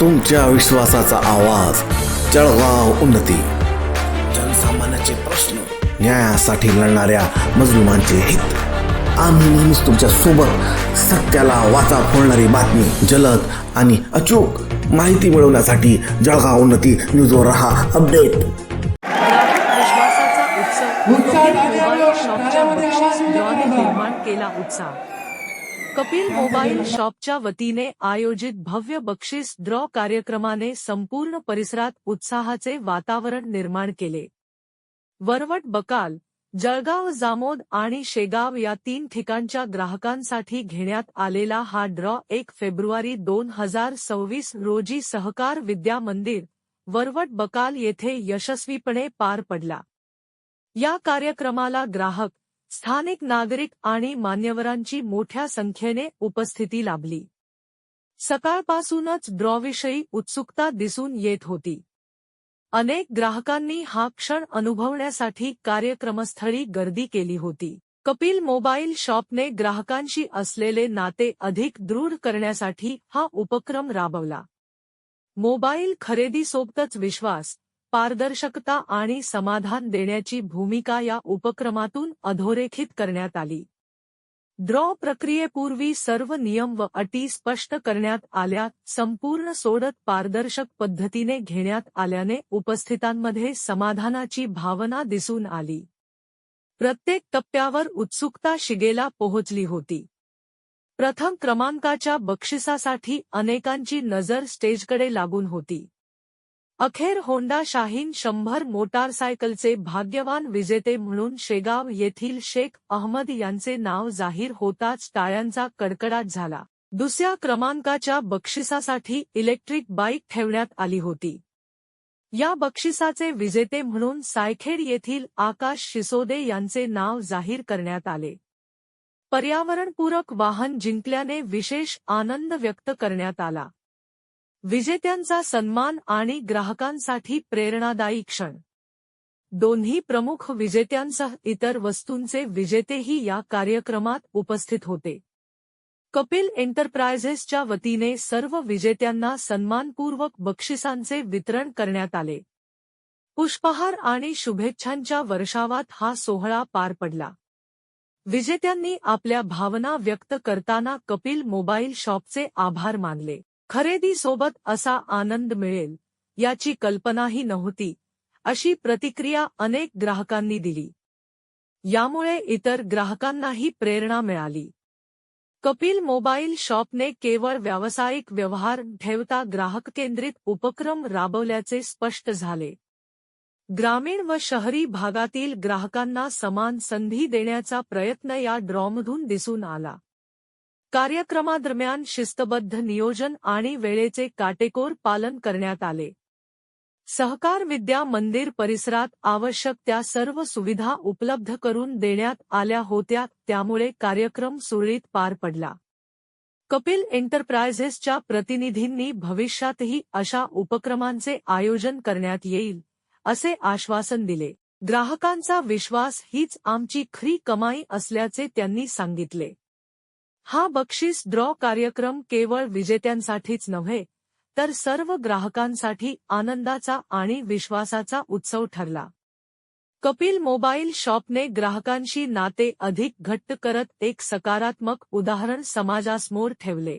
तुमच्या विश्वासाचा आवाज. जळगाव उन्नती. जनसामान्याचे प्रश्न न्यायासाठी लढणाऱ्या मजलुमांचे हित. आम्ही नेहमीच तुमच्यासोबत सत्याला वाचा फोडणारी बातमी जलद आणि अचूक माहिती मिळवण्यासाठी जळगाव उन्नती न्यूजवर रहा अपडेट. निर्माण केला उत्साह. कपिल मोबाईल शॉपच्या वतीने आयोजित भव्य बक्षीस ड्रॉ कार्यक्रमाने संपूर्ण परिसरात उत्साहाचे वातावरण निर्माण केले. वरवट बकाल जळगाव जामोद आणि शेगाव या तीन ठिकाणच्या ग्राहकांसाठी घेण्यात आलेला हा ड्रॉ एक फेब्रुवारी दोन हजार सव्वीस रोजी सहकार विद्या मंदिर वरवट बकाल येथे यशस्वीपणे पार पडला. या कार्यक्रमाला ग्राहक स्थानिक नागरिक आणि मान्यवरांची मोठ्या संख्येने उपस्थिती लाभली. सकाळपासूनच ड्रॉविषयी उत्सुकता दिसून येत होती. अनेक ग्राहकांनी हा क्षण अनुभवण्यासाठी कार्यक्रमस्थळी गर्दी केली होती. कपिल मोबाईल शॉपने ग्राहकांशी असलेले नाते अधिक दृढ करण्यासाठी हा उपक्रम राबवला. मोबाईल खरेदीसोबतच विश्वास पारदर्शकता आणि समाधान देण्याची भूमिका या उपक्रमातून अधोरेखित करण्यात आली. ड्रॉ प्रक्रियेपूर्वी सर्व नियम व अटी स्पष्ट करण्यात आल्या. संपूर्ण सोडत पारदर्शक पद्धतीने घेण्यात आल्याने उपस्थितांमध्ये समाधानाची भावना दिसून आली. प्रत्येक टप्प्यावर उत्सुकता शिगेला पोहोचली होती. प्रथम क्रमांकाच्या बक्षिसासाठी अनेकांची नजर स्टेजकडे लागून होती. अखेर होंडा शाहीन शंभर मोटारसायकलचे भाग्यवान विजेते म्हणून शेगाव येथील शेख अहमद यांचे नाव जाहीर होताच टाळ्यांचा कडकडाट झाला. दुसऱ्या क्रमांकाच्या बक्षिसासाठी इलेक्ट्रिक बाईक ठेवण्यात आली होती. या बक्षिसाचे विजेते म्हणून सायखेड येथील आकाश शिसोदे यांचे नाव जाहीर करण्यात आले. पर्यावरणपूरक वाहन जिंकल्याने विशेष आनंद व्यक्त करण्यात आला. विजेत्यांचा सन्मान आणि ग्राहकांसाठी प्रेरणादायी क्षण. दोन्ही प्रमुख विजेत्यांसह इतर वस्तूंचे विजेतेही या कार्यक्रमात उपस्थित होते. कपिल एंटरप्रायझेसच्या वतीने सर्व विजेत्यांना सन्मानपूर्वक बक्षिसांचे वितरण करण्यात आले. पुष्पहार आणि शुभेच्छांच्या वर्षावात हा सोहळा पार पडला. विजेत्यांनी आपल्या भावना व्यक्त करताना कपिल मोबाईल शॉपचे आभार मानले. खरेदीसोबत असा आनंद मिळेल याची कल्पनाही नव्हती अशी प्रतिक्रिया अनेक ग्राहकांनी दिली. यामुळे इतर ग्राहकांनाही प्रेरणा मिळाली. कपिल मोबाईल शॉपने केवळ व्यावसायिक व्यवहार ठेवता ग्राहक केंद्रित उपक्रम राबवल्याचे स्पष्ट झाले. ग्रामीण व शहरी भागातील ग्राहकांना समान संधी देण्याचा प्रयत्न या ड्रॉमधून दिसून आला. कार्यक्रमादरम्यान शिस्तबद्ध नियोजन आणि वेळेचे काटेकोर पालन करण्यात आले. सहकार विद्या मंदिर परिसरात आवश्यक त्या सर्व सुविधा उपलब्ध करून देण्यात आल्या होत्या त्यामुळे कार्यक्रम सुरळीत पार पडला. कपिल एंटरप्राइझेसच्या प्रतिनिधींनी भविष्यातही अशा उपक्रमांचे आयोजन करण्यात येईल असे आश्वासन दिले. ग्राहकांचा विश्वास हीच आमची खरी कमाई असल्याचे त्यांनी सांगितले. हा बक्षीस ड्रॉ कार्यक्रम केवळ विजेत्यांसाठीच नव्हे तर सर्व ग्राहकांसाठी आनंदाचा आणि विश्वासाचा उत्सव ठरला. कपिल मोबाईल शॉपने ग्राहकांशी नाते अधिक घट्ट करत एक सकारात्मक उदाहरण समाजासमोर ठेवले.